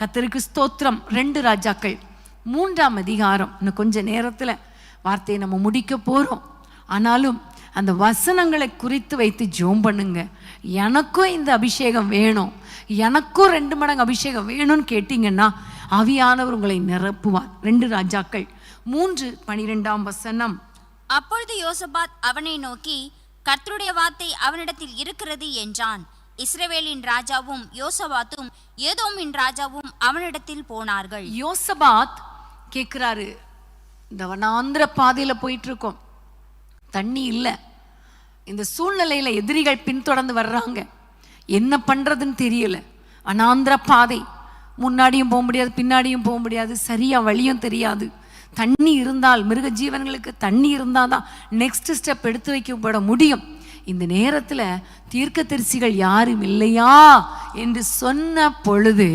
கத்தருக்கு ஸ்தோத்திரம். ரெண்டு ராஜாக்கள். மூன்றாம் அதிகாரம். இன்னும் கொஞ்ச நேரத்தில் வார்த்தையை நம்ம முடிக்க போகிறோம் ஆனாலும் அந்த வசனங்களை குறித்து வைத்து ஜோம் பண்ணுங்க. எனக்கும் இந்த அபிஷேகம் வேணும். எனக்கும் ரெண்டு மடங்கு அபிஷேகம் வேணும்னு கேட்டிங்கன்னா அவியானவர் உங்களை நிரப்புவார். ரெண்டு ராஜாக்கள். மூன்று பனிரெண்டாம் வசனம். அப்பொழுது யோசபாத் அவனை நோக்கி கர்த்தருடைய வார்த்தை அவனிடத்தில் இருக்கிறது என்றான். இஸ்ரவேலின் ராஜாவும் யோசபாத்தும் ஏதோமின் ராஜாவும் அவனிடத்தில் போனார்கள். யோசபாத் கேட்குறாரு இந்த வனாந்திர பாதையில் போயிட்டு இருக்கோம் தண்ணி இல்லை. இந்த சூழ்நிலையில் எதிரிகள் பின்தொடர்ந்து வர்றாங்க. என்ன பண்ணுறதுன்னு தெரியல. அனாந்திர பாதை. முன்னாடியும் போக முடியாது பின்னாடியும் போக முடியாது. சரியா வழியும் தெரியாது. தண்ணி இருந்தால் மிருக ஜீவன்களுக்கு தண்ணி இருந்தால் தான் நெக்ஸ்ட் ஸ்டெப் எடுத்து வைக்கப்பட முடியும். இந்த நேரத்தில் தீர்க்கதரிசிகள் யாரும் இல்லையா என்று சொன்ன பொழுது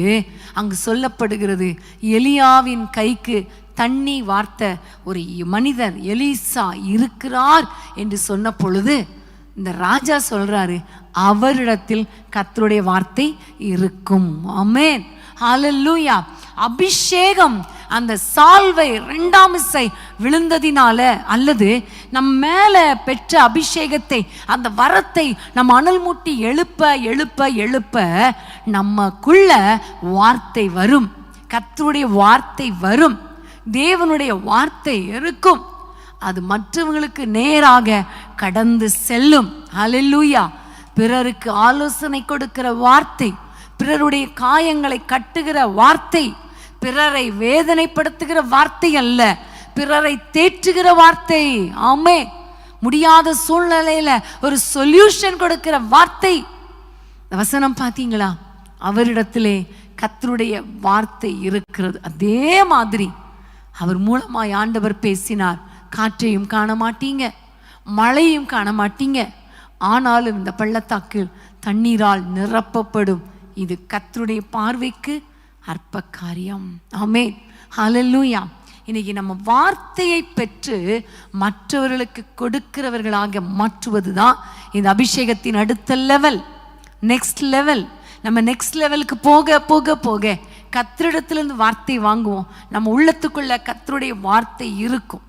அங்கு சொல்லப்படுகிறது எலியாவின் கைக்கு தண்ணி வார்த்த ஒரு மனிதர் எலிசா இருக்கிறார் என்று சொன்ன பொழுது இந்த ராஜா சொல்றாரு அவரிடத்தில் கத்தருடைய வார்த்தை இருக்கும். ஆமென். அலல்லூயா அபிஷேகம் அந்த சால்வை ரெண்டாம் இசை விழுந்ததினால அல்லது நம் மேலே பெற்ற அபிஷேகத்தை அந்த வரத்தை நம்ம அனல் மூட்டி எழுப்ப எழுப்ப எழுப்ப நமக்குள்ள வார்த்தை வரும். கத்தருடைய வார்த்தை வரும். தேவனுடைய வார்த்தை இருக்கும். அது மற்றவங்களுக்கு நேராக கடந்து செல்லும். ஹalleluya பிறருக்கு ஆலோசனை கொடுக்கிற வார்த்தை பிறருடைய காயங்களை கட்டுகிற வார்த்தை பிறரை வேதனைப்படுத்துகிற வார்த்தை அல்ல. பிறரை தேற்றுகிற வார்த்தை. ஆமே. முடியாத சூழ்நிலையில ஒரு சொல்யூஷன் கொடுக்கிற வார்த்தை. வசனம் பார்த்தீங்களா? அவரிடத்திலே கத்தருடைய வார்த்தை இருக்கிறது. அதே மாதிரி அவர் மூலமாய் ஆண்டவர் பேசினார். காற்றையும் காண மாட்டீங்க. மழையும் காண மாட்டீங்க. ஆனாலும் இந்த பள்ளத்தாக்கில் தண்ணீரால் நிரப்பப்படும். இது கத்தருடைய பார்வைக்கு அற்ப காரியம் ஆமே ஹலல்லூயா இன்னைக்கு நம்ம வார்த்தையை பெற்று மற்றவர்களுக்கு கொடுக்கிறவர்களாக மாற்றுவது தான் இந்த அபிஷேகத்தின் அடுத்த லெவல் நெக்ஸ்ட் லெவல் நம்ம நெக்ஸ்ட் லெவலுக்கு போக போக போக கத்திரிடத்துலேருந்து வார்த்தை வாங்குவோம். நம்ம உள்ளத்துக்குள்ள கத்தருடைய வார்த்தை இருக்கும்.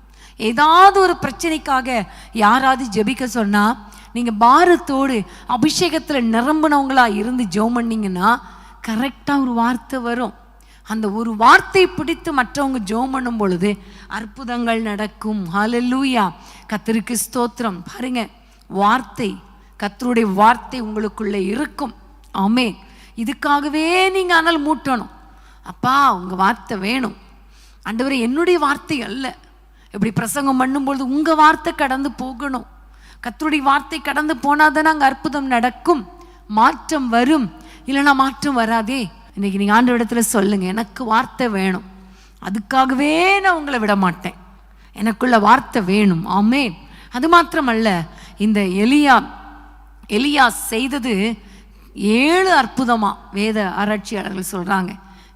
ஏதாவது ஒரு பிரச்சனைக்காக யாராவது ஜெபிக்க சொன்னால் நீங்கள் பாரத்தோடு அபிஷேகத்தில் நிரம்பினவங்களா இருந்து ஜெபம் பண்ணீங்கன்னா கரெக்டாக ஒரு வார்த்தை வரும். அந்த ஒரு வார்த்தை பிடித்து மற்றவங்க ஜெபம் பண்ணும் பொழுது அற்புதங்கள் நடக்கும். ஹலலூயா கத்திருக்கு ஸ்தோத்திரம். பாருங்க வார்த்தை கத்தருடைய வார்த்தை உங்களுக்குள்ளே இருக்கும். ஆமே இதுக்காகவே நீங்கள் ஆனால் மூட்டணும். அப்பா உங்கள் வார்த்தை வேணும். அண்டவர் என்னுடைய வார்த்தை அல்ல. இப்படி பிரசங்கம் பண்ணும்பொழுது உங்கள் வார்த்தை கடந்து போகணும். கத்தருடைய வார்த்தை கடந்து போனாதானே அங்கே அற்புதம் நடக்கும். மாற்றம் வரும். இல்லைன்னா மாற்றம் வராதே. இன்னைக்கு நீங்கள் ஆண்டு இடத்துல சொல்லுங்க எனக்கு வார்த்தை வேணும். அதுக்காகவே நான் உங்களை விட மாட்டேன். எனக்குள்ள வார்த்தை வேணும். ஆமேன். அது மாத்திரமல்ல இந்த எலியா எலியா செய்தது ஏழு அற்புதமா வேத ஆராய்ச்சியாளர்கள் சொல்றாங்க.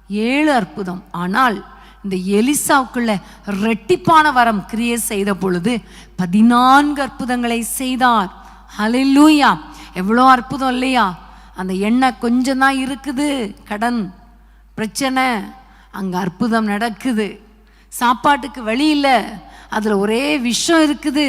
ஏழு அற்புதம். ஆனால் இந்த எலிசாவுக்குள்ள ரெட்டிப்பான வரம் கிரியை செய்த பொழுது பதினான்கு அற்புதங்களை செய்தார். ஹalleluya. எவ்வளோ அற்புதம் இல்லையா? அந்த எண்ணெய் கொஞ்சம் தான் இருக்குது. கடன் பிரச்சனை அங்கே அற்புதம் நடக்குது. சாப்பாட்டுக்கு வழி இல்லை. அதில் ஒரே விஷம் இருக்குது.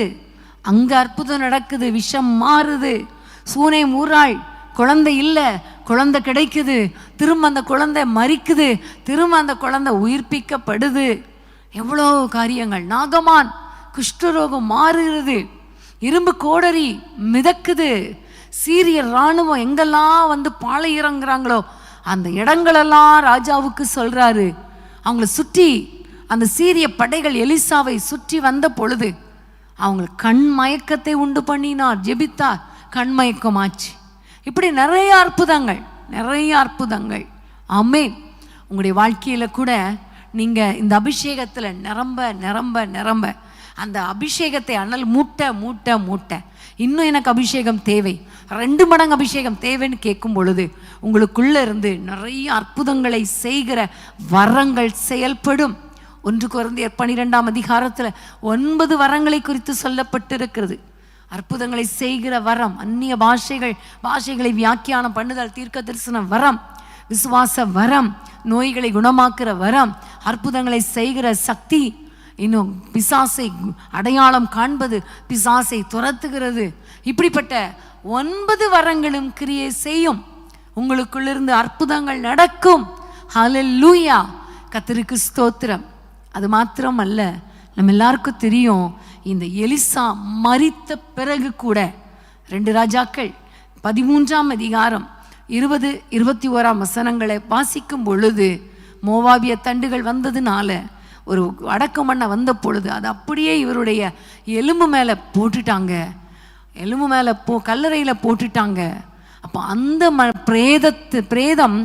அங்கே அற்புதம் நடக்குது. விஷம் மாறுது. சூனை மூராள் குழந்தை இல்லை. குழந்தை கிடைக்குது. திரும்ப அந்த குழந்தை மறிக்குது. திரும்ப அந்த குழந்தை உயிர்ப்பிக்கப்படுது. எவ்வளோ காரியங்கள். நாகமான் குஷ்டரோகம் மாறுகிறது. இரும்பு கோடரி மிதக்குது. சீரிய இராணுவம் எங்கெல்லாம் வந்து பாலை இறங்குறாங்களோ அந்த இடங்களெல்லாம் ராஜாவுக்கு சொல்கிறாரு அவங்கள சுற்றி அந்த சீரிய படைகள் எலிசாவை சுற்றி வந்த பொழுது அவங்க கண் மயக்கத்தை உண்டு பண்ணினார் ஜெபித்தார். கண் மயக்கமாச்சு. இப்படி நிறைய அற்புதங்கள் நிறைய அற்புதங்கள். ஆமென். உங்களுடைய வாழ்க்கையில் கூட நீங்கள் இந்த அபிஷேகத்தில் நிரம்ப நிரம்ப நிரம்ப. அந்த அபிஷேகத்தை அனல் மூட்டை மூட்டை மூட்டை. இன்னும் எனக்கு அபிஷேகம் தேவை. ரெண்டு மடங்கு அபிஷேகம் தேவைன்னு கேட்கும் பொழுது உங்களுக்குள்ள இருந்து நிறைய அற்புதங்களை செய்கிற வரங்கள் செயல்படும். ஒன்று குறைந்த பன்னிரெண்டாம் அதிகாரத்தில் ஒன்பது வரங்களை குறித்து சொல்லப்பட்டிருக்கிறது. அற்புதங்களை செய்கிற வரம் அந்நிய பாஷைகள் பாஷைகளை வியாக்கியானம் பண்ணுதல் தீர்க்க தரிசன வரம் விசுவாச வரம் நோய்களை குணமாக்குற வரம் அற்புதங்களை செய்கிற சக்தி இன்னும் பிசாசை அடையாளம் காண்பது பிசாசை துரத்துகிறது. இப்படிப்பட்ட ஒன்பது வரங்களும் கிரியை செய்யும். உங்களுக்குள்ளிருந்து அற்புதங்கள் நடக்கும். ஹலல்லூயா கத்திரிக்கு ஸ்தோத்திரம். அது மாத்திரம் அல்ல நம்ம எல்லாருக்கும் தெரியும் இந்த எலிசா மரித்த பிறகு கூட ரெண்டு ராஜாக்கள் பதிமூன்றாம் அதிகாரம் இருபது இருபத்தி ஓராம் வசனங்களை வாசிக்கும் பொழுது மோவாபிய தண்டுகள் வந்ததுனால ஒரு அடக்கம் பண்ண வந்த பொழுது அது அப்படியே இவருடைய எலும்பு மேலே போட்டுட்டாங்க. எலும்பு மேலே போ கல்லறையில் போட்டுட்டாங்க. அப்போ அந்த ம பிரேதத்து பிரேதம்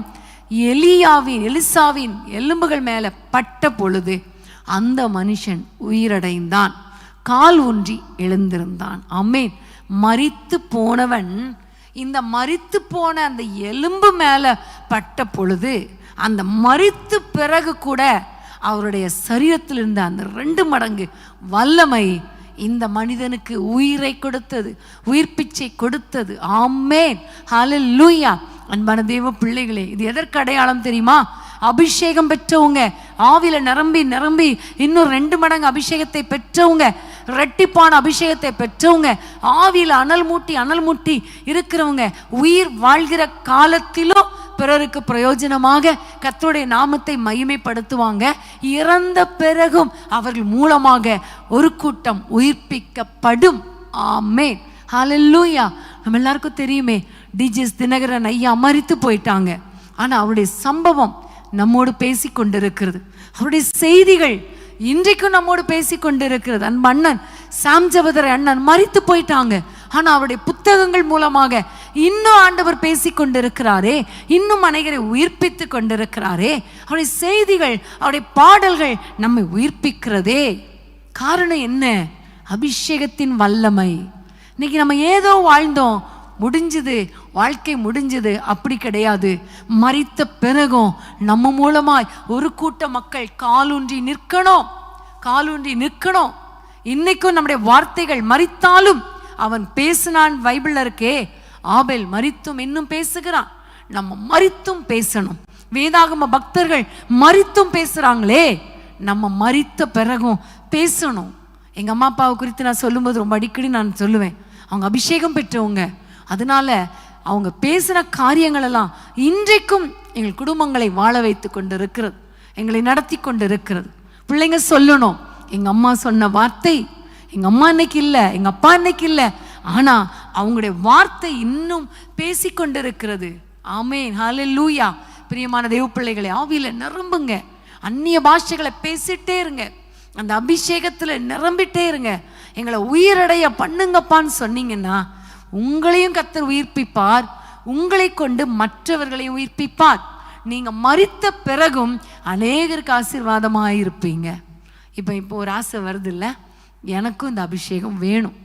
எலியாவின் எலிசாவின் எலும்புகள் மேலே பட்ட பொழுது அந்த மனுஷன் உயிரடைந்தான். கால் ஒன்றி எழுந்திருந்தான். அம்மேன் மரித்து போனவன் இந்த மரித்து போன அந்த எலும்பு மேலே பட்ட பொழுது அந்த மரித்து பிறகு கூட அவருடைய சரீரத்தில் இருந்த அந்த ரெண்டு மடங்கு வல்லமை இந்த மனிதனுக்கு உயிரை கொடுத்தது உயிர்ப்பிச்சை கொடுத்தது. ஆமேன். லூயா அன்பான தெய்வ பிள்ளைகளே இது எதற்கு அடையாளம் தெரியுமா? அபிஷேகம் பெற்றவங்க ஆவில நிரம்பி நிரம்பி இன்னும் ரெண்டு மடங்கு அபிஷேகத்தை பெற்றவங்க ரெட்டிப்பான அபிஷேகத்தை பெற்றவங்க ஆவியில் அனல் மூட்டி அனல் மூட்டி இருக்கிறவங்க உயிர் வாழ்கிற காலத்திலும் பிறருக்கு பிரயோஜனமாக கத்தருடைய நாமத்தை மகிமைப்படுத்துவாங்க. இறந்த பிறகும் அவர்கள் மூலமாக ஒரு கூட்டம் உயிர்ப்பிக்கப்படும். ஆமே ஹலல்லூயா நம்ம எல்லாருக்கும் தெரியுமே டிஜிஎஸ் தினகரன் ஐயா மறித்து போயிட்டாங்க. ஆனால் அவருடைய சம்பவம் நம்மோடு பேசி கொண்டிருக்கிறது அவருடைய செய்திகள் இன்றைக்கும் நம்மோடு பேசி கொண்டிருக்கிறது அன்பு அண்ணன் சாம் ஜபதர் அண்ணன் மறித்து போயிட்டாங்க. ஆனால் அவருடைய புத்தகங்கள் மூலமாக இன்னும் ஆண்டவர் பேசி கொண்டிருக்கிறாரே இன்னும் அனைவரை உயிர்ப்பித்து கொண்டிருக்கிறாரே அவருடைய செய்திகள் அவருடைய பாடல்கள் நம்மை உயிர்ப்பிக்கிறதே. காரணம் என்ன? அபிஷேகத்தின் வல்லமை. இன்னைக்கு நம்ம ஏதோ வாழ்ந்தோம் முடிஞ்சது வாழ்க்கை முடிஞ்சது அப்படி கிடையாது. மறித்த பிறகும் நம்ம மூலமாய் ஒரு கூட்ட மக்கள் காலூன்றி நிற்கணும். காலூன்றி நிற்கணும். இன்னைக்கும் நம்முடைய வார்த்தைகள் மறித்தாலும் அவன் பேசினான் பைபிள்ல இருக்கே ஆபேல் மரித்தும் இன்னும் பேசுகிறான். நம்ம மறித்தும் பேசணும். வேதாகம பக்தர்கள் மரித்தும் பேசுகிறாங்களே நம்ம மறித்த பிறகும் பேசணும். எங்கள் அம்மா அப்பாவை குறித்து நான் சொல்லும்போது ரொம்ப அடிக்கடி நான் சொல்லுவேன். அவங்க அபிஷேகம் பெற்றவங்க. அதனால அவங்க பேசுகிற காரியங்கள் எல்லாம் இன்றைக்கும் எங்கள் குடும்பங்களை வாழ வைத்து கொண்டு இருக்கிறது எங்களை நடத்தி கொண்டு இருக்கிறது பிள்ளைங்க சொல்லணும். எங்கள் அம்மா சொன்ன வார்த்தை எங்கள் அம்மா இன்னைக்கு இல்லை எங்கள் அப்பா இன்னைக்கு இல்லை. ஆனால் அவங்களுடைய வார்த்தை இன்னும் பேசி கொண்டிருக்கிறது ஹாலே லூயா பிரியமான தெய்வ பிள்ளைகளை ஆவியில் நிரம்புங்க. அந்நிய பாஷைகளை பேசிட்டே இருங்க. அந்த அபிஷேகத்தில் நிரம்பிட்டே இருங்க. எங்களை உயிரடைய பண்ணுங்கப்பான்னு சொன்னீங்கன்னா உங்களையும் கத்தர் உயிர்ப்பிப்பார். உங்களை கொண்டு மற்றவர்களையும் உயிர்ப்பிப்பார். நீங்கள் மறித்த பிறகும் அநேகருக்கு ஆசீர்வாதமாக இருப்பீங்க இப்போ இப்போ ஒரு ஆசை வருது இல்லை எனக்கும் இந்த அபிஷேகம் வேணும்.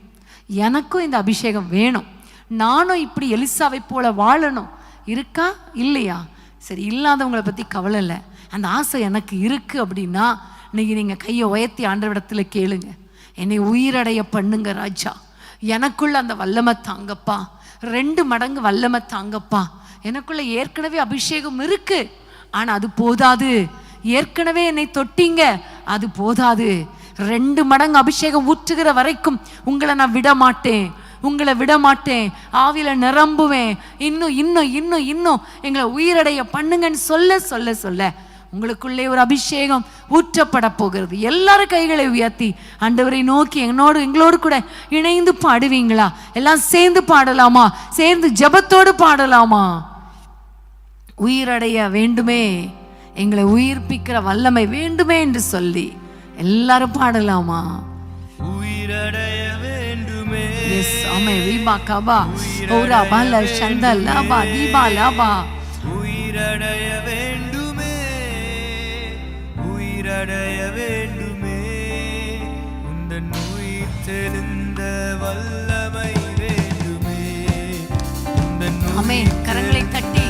எனக்கும் இந்த அபிஷேகம் வேணும். நானும் இப்படி எலிசாவை போல வாழணும். இருக்கா? இல்லையா? சரி இல்லாதவங்களை பற்றி கவலை இல்லை. அந்த ஆசை எனக்கு இருக்குது அப்படின்னா இன்னைக்கு நீங்கள் கையை உயர்த்தி ஆண்டவிடத்தில் கேளுங்க. என்னை உயிரடைய பண்ணுங்க ராஜா. எனக்குள்ள அந்த வல்லமை தாங்கப்பா. ரெண்டு மடங்கு வல்லமை தாங்கப்பா. எனக்குள்ள ஏற்கனவே அபிஷேகம் இருக்கு. ஆனால் அது போதாது. ஏற்கனவே என்னை தொட்டிங்க. அது போதாது. ரெண்டு மடங்கு அபிஷேகம் ஊற்றுகிற வரைக்கும் உங்களை நான் விட மாட்டேன் உங்களை விட மாட்டேன் ஆவியில் நிரம்புவேன். இன்னும் இன்னும் இன்னும் இன்னும் எங்களை உயிரடைய பண்ணுங்கன்னு சொல்ல சொல்ல சொல்ல உங்களுக்குள்ளே ஒரு அபிஷேகம் ஊற்றப்பட போகிறது. எல்லாரும் கைகளை உயர்த்தி ஆண்டவரை நோக்கி என்னோடு எங்களோடு கூட இணைந்து பாடுவீங்களா? எல்லாம் சேர்ந்து பாடலாமா? சேர்ந்து ஜெபத்தோடு பாடலாமா? உயிரடைய வேண்டுமே. எங்களை உயிர்ப்பிக்கிற வல்லமை வேண்டுமே என்று சொல்லி. எல்லாரும் பாடலாமா? உயிரடைய வேண்டுமே. எஸ் ஆமே ரீபா கபா ஓரா பால சந்த லாபா தீபா லாபா. உயிரடைய வேண்டுமே. உயிரடைய வேண்டுமே. உந்தன் உயிர் தெளிந்த வல்லமை வேண்டுமே. உந்தன் ஆமென். கரங்களை தட்டி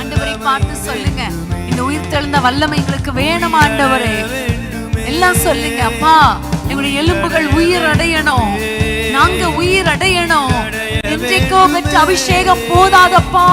ஆண்டவரை பார்த்து சொல்லுங்க. இந்த உயிர் தெழுந்த வல்லமை எங்களுக்கு வேணும் ஆண்டவரே. எல்லாம் சொல்லுங்க அப்பா எங்களுடைய எலும்புகள் உயிர் அடையணும். நாங்க உயிர் அடையணும். பெற்ற அபிஷேகம் போதாதப்பா.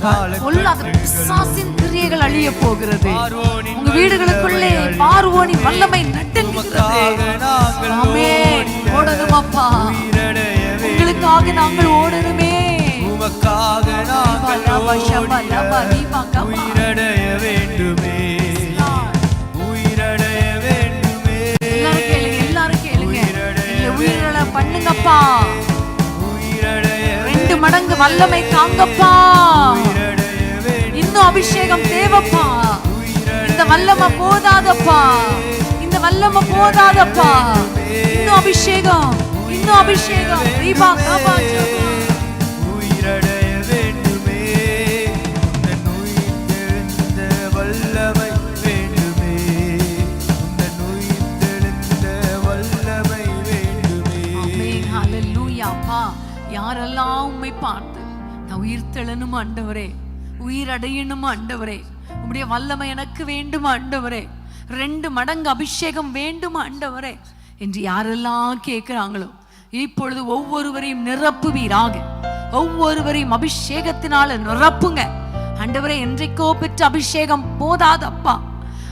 பொல்லாத பிசாசின் கிரியைகள் அழிய போகிறது. உங்க வீடுகளுக்குள்ளே பார்வோனின் வல்லமை நட்டுங்கிறது ஆமென். ஓடணும் அப்பா உங்களுக்காக நாங்கள் ஓடணுமே உமக்காக நாங்கள். உயிரடைய வேண்டுமே. உயிரடைய வேண்டுமே. எல்லாரும் கேளுங்க எல்லாரும் கேளுங்க. உயிரிழ பண்ணுங்கப்பா. உயிரடைய இரண்டு மடங்கு வல்லமை தாங்கப்பா. இன்னும் அபிஷேகம் தேவப்பா. இந்த வல்லமை போதாதப்பா. இந்த வல்லமை போதாதப்பா. இன்னும் அபிஷேகம் இன்னும் அபிஷேகம். தீபா காபா யாரெல்லாம் உண்மை பார்த்து நான் உயிர் தெழணும் ஆண்டவரே உயிர் அடையணும் ஆண்டவரே உம்முடைய வல்லமை எனக்கு வேண்டும் ஆண்டவரே ரெண்டு மடங்கு அபிஷேகம் வேண்டும் ஆண்டவரே என்று யாரெல்லாம் கேட்கிறாங்களோ இப்பொழுது ஒவ்வொருவரையும் நிரப்புவீராக. ஒவ்வொருவரையும் அபிஷேகத்தினால நிரப்புங்க. ஆண்டவரே என்றைக்கோ பெற்ற அபிஷேகம் போதாதப்பா.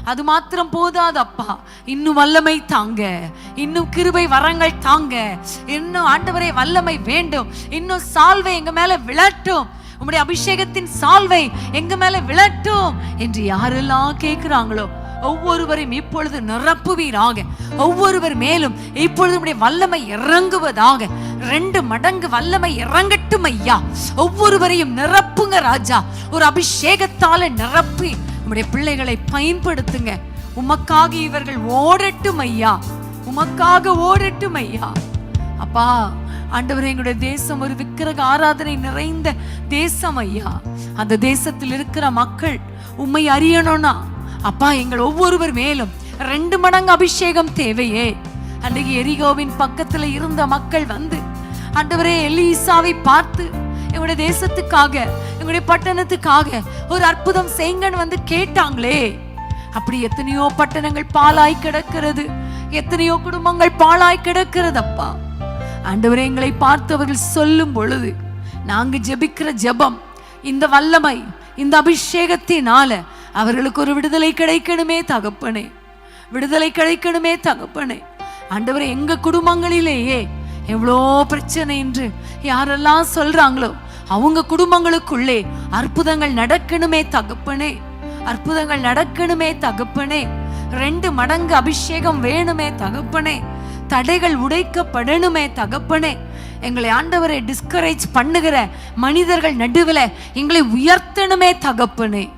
அது மாத்திரம் போதாதப்பா இன்னும் வல்லமை தாங்க. இன்னும் கிருபை வரங்கள் தாங்க. இன்னும் ஆண்டவரே வல்லமை வேண்டும். இன்னும் சால்வை எங்க மேல விளட்டும் உம்முடைய அபிஷேகத்தின் சால்வை எங்க மேல விளட்டும் என்று யாரெல்லாம் கேட்கிறாங்களோ ஒவ்வொருவரையும் இப்பொழுது நிரப்புவீராக. ஒவ்வொருவர் மேலும் இப்பொழுது வல்லமை இறங்குவதாக. ரெண்டு மடங்கு வல்லமை இறங்கட்டும் ஐயா. ஒவ்வொருவரையும் நிரப்புங்க ராஜா. ஒரு அபிஷேகத்தால நிரப்பி உம்முடைய பிள்ளைகளை பயன்படுத்துங்க. உமக்காக இவர்கள் ஓடட்டும் ஐயா. உமக்காக ஓடட்டும் ஐயா. அப்பா ஆண்டவர் எங்களுடைய தேசம் ஒரு விக்கிரக ஆராதனை நிறைந்த தேசம் ஐயா. அந்த தேசத்தில் இருக்கிற மக்கள் உண்மை அறியணும்னா அப்பா எங்கள் ஒவ்வொருவர் மேலும் ரெண்டு மடங்கு அபிஷேகம் தேவையே. அன்றைக்கு எரிகோவின் பக்கத்துல இருந்த மக்கள் வந்து ஆண்டவரே எலீசாவை பார்த்து எங்களுடைய தேசத்துக்காக உங்களுடைய பட்டணத்துக்காக ஒரு அற்புதம் செய்யுங்கன்னு வந்து கேட்டாங்களே. அப்படி எத்தனையோ பட்டணங்கள் பாலாய் கிடக்கிறது. எத்தனையோ குடும்பங்கள் பாலாய் கிடக்கிறது அப்பா ஆண்டவரே எங்களை பார்த்து அவர்கள் சொல்லும் பொழுது நாங்க ஜெபிக்கிற ஜெபம் இந்த வல்லமை இந்த அபிஷேகத்தினால அவர்களுக்கு ஒரு விடுதலை கிடைக்கணுமே தகப்பனே. விடுதலை கிடைக்கணுமே தகப்பனே. ஆண்டவரே எங்க குடும்பங்களிலேயே எவ்வளோ பிரச்சனை என்று யாரெல்லாம் சொல்றாங்களோ அவங்க குடும்பங்களுக்குள்ளே அற்புதங்கள் நடக்கணுமே தகப்பனே. அற்புதங்கள் நடக்கணுமே தகப்பனே. ரெண்டு மடங்கு அபிஷேகம் வேணுமே தகப்பனே. தடைகள் உடைக்கப்படணுமே தகப்பனே. எங்களை ஆண்டவரை டிஸ்கரேஜ் பண்ணுகிற மனிதர்கள் நடுவில் எங்களை உயர்த்தணுமே தகப்பனே.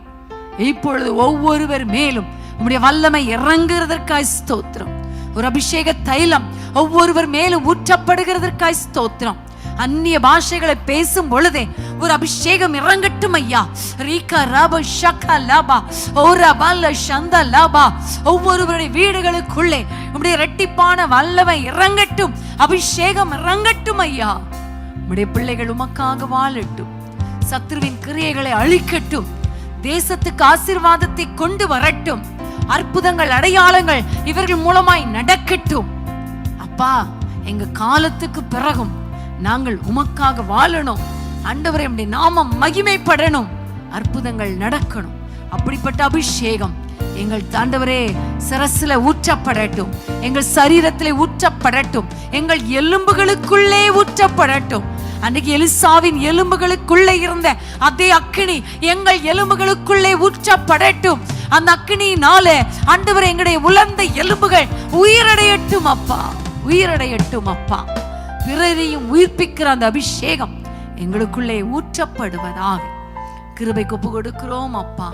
இப்பொழுது ஒவ்வொருவர் மேலும் உங்களுடைய வல்லமை இறங்குறதற்காய் ஸ்தோத்திரம். ஒரு அபிஷேக தைலம் ஒவ்வொருவர் மேலும் ஊற்றப்படுகிறதற்காய் ஸ்தோத்திரம். அந்நிய பாஷைகளை பேசும் பொழுதே ஒரு அபிஷேகம் இறங்கட்டும் ஐயா. ரீகா ரப ஷக்கா லாபா ஓரா பல்ல சந்த லாபா. ஒவ்வொருவருடைய வீடுகளுக்குள்ளே உடைய ரெட்டிப்பான வல்லவன் இறங்கட்டும் அபிஷேகம் இறங்கட்டும் ஐயா. உடைய பிள்ளைகள் உமக்காக வாழட்டும் சத்ருவின் கிரியைகளை அழிக்கட்டும் தேசத்துக்கு ஆசீர்வாதத்தை கொண்டு வரட்டும் அற்புதங்கள் அடையாளங்கள் இவர்கள் மூலமாய் நடக்கட்டும். அப்பா எங்க காலத்துக்கு பிறகும் நாங்கள் உமக்காக வாழணும். ஆண்டவரே நம்முடைய நாமம் மகிமைப்படணும். அற்புதங்கள் நடக்கணும். அப்படிப்பட்ட அபிஷேகம் எங்கள் தாண்டவரே சிரசில ஊற்றப்படட்டும். எங்கள் சரீரத்திலே ஊற்றப்படட்டும். எங்கள் எலும்புகளுக்குள்ளே ஊற்றப்படட்டும். அன்னைக்கு எலிசாவின் எலும்புகளுக்குள்ளே இருந்த அதே அக்கினி எங்கள் எலும்புகளுக்குள்ளே ஊற்றப்படட்டும். அந்த அக்கினியினால ஆண்டவர் எங்களுடைய உலர்ந்த எலும்புகள் உயிரடையட்டும் அப்பா. உயிரடையட்டும் அப்பா. பிறரையும் உயிர்ப்பிக்கிற அந்த அபிஷேகம் எங்களுக்குள்ளே ஊற்றப்படுவதாக. கிருபை கொப்பு கொடுக்கிறோம் அப்பா.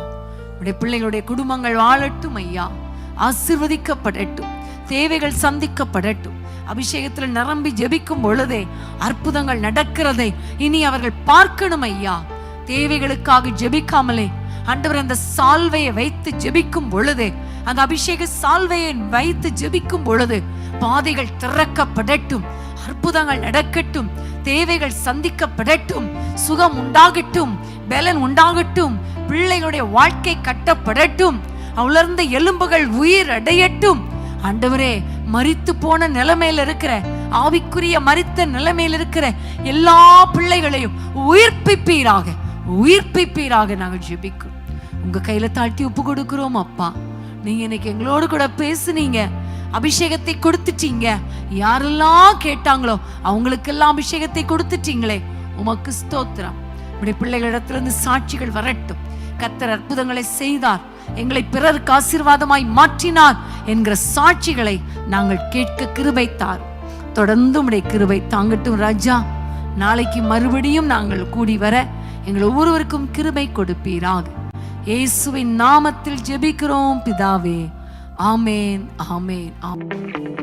உடைய பிள்ளைகளுடைய குடும்பங்கள் வாழட்டும் ஐயா. ஆசிர்வதிக்கப்படட்டும். தேவைகள் சந்திக்கப்படட்டும். அபிஷேகத்தில் நிரம்பி ஜெபிக்கும் பொழுதே அற்புதங்கள் நடக்கிறதை இனி அவர்கள் பார்க்கணும் ஐயா. தேவைகளுக்காக ஜெபிக்காமலே ஆண்டவர் அந்த சால்வையை வைத்து ஜெபிக்கும் பொழுது அந்த அபிஷேக சால்வையை வைத்து ஜெபிக்கும் பொழுது பாதைகள் திறக்கப்படட்டும். அற்புதங்கள் நடக்கட்டும் தேவைகள் சந்திக்கப்படட்டும் சுகம் உண்டாகட்டும் பலன் உண்டாகட்டும் பிள்ளைகளுடைய வாழ்க்கை கட்டப்படட்டும் உலர்ந்த எலும்புகள் உயிர் அடையட்டும். ஆண்டவரே மறித்து போன நிலைமையில இருக்கிற ஆவிக்குரிய மரித்த நிலைமையில இருக்கிற எல்லா பிள்ளைகளையும் உயிர்ப்பிப்பீராக உயிர்ப்பிப்பீராக நாங்கள் ஜெபிக்கிறோம். உங்க கையில தாழ்த்தி ஒப்பு கொடுக்கிறோம் அப்பா. நீங்க இன்னைக்கு எங்களோடு கூட பேசுனீங்க. அபிஷேகத்தை கொடுத்துட்டீங்க. யாரெல்லாம் கேட்டாங்களோ அவங்களுக்கெல்லாம் அபிஷேகத்தை கொடுத்துட்டீங்களே. உமக்கு ஸ்தோத்திரம். இப்படி பிள்ளைகளிடத்திலிருந்து சாட்சிகள் வரட்டும். கத்தர் அற்புதங்களை செய்தார். எங்களை பிறருக்கு ஆசீர்வாதமாய் மாற்றினார் என்கிற சாட்சிகளை நாங்கள் கேட்க கிருபைத்தார். தொடர்ந்து உடைய கிருபை தாங்கட்டும் ராஜா. நாளைக்கு மறுபடியும் நாங்கள் கூடி வர எங்கள் ஒவ்வொருவருக்கும் கிருபை கொடுப்பீராக. இயேசுவின் நாமத்தில் ஜெபிக்கிறோம் பிதாவே. ஆமேன் ஆமேன் ஆமேன்